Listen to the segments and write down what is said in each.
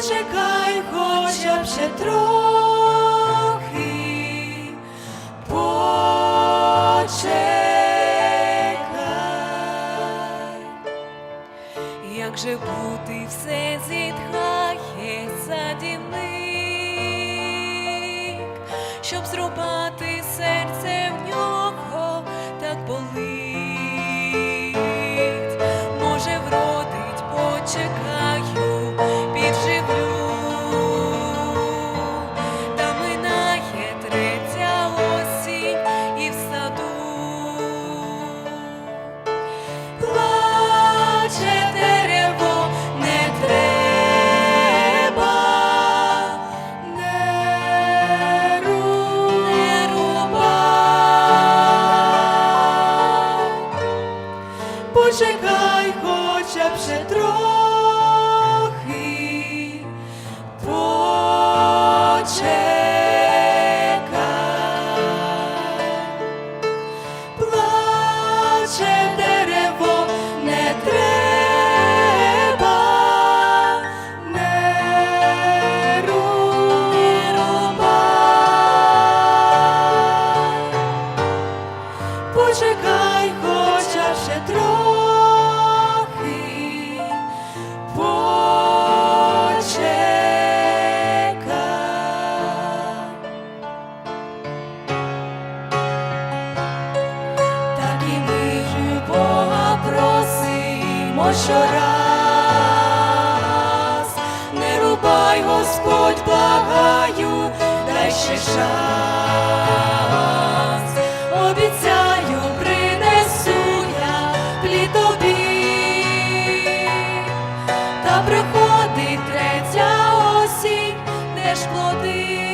Почекай, хоча б ще трохи. Почекай. Як же бути все зітхає садівник, щоб зрубати серце просимо щораз. Не рубай, Господь, благаю, дай ще шанс. Обіцяю, принесу я плід тобі. Та приходить третя осінь, де ж плоди.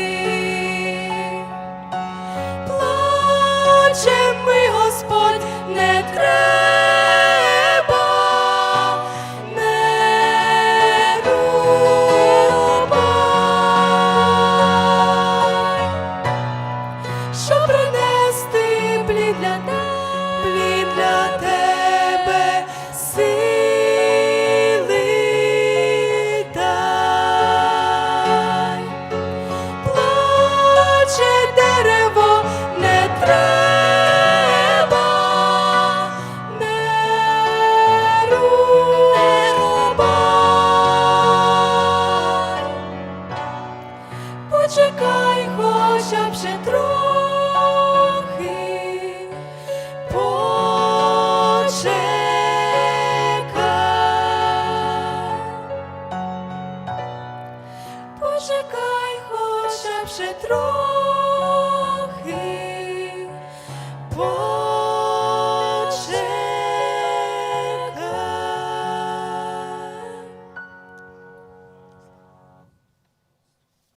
Почекай, хоча б ще трохи. Почекай. Почекай, хоча б ще трохи.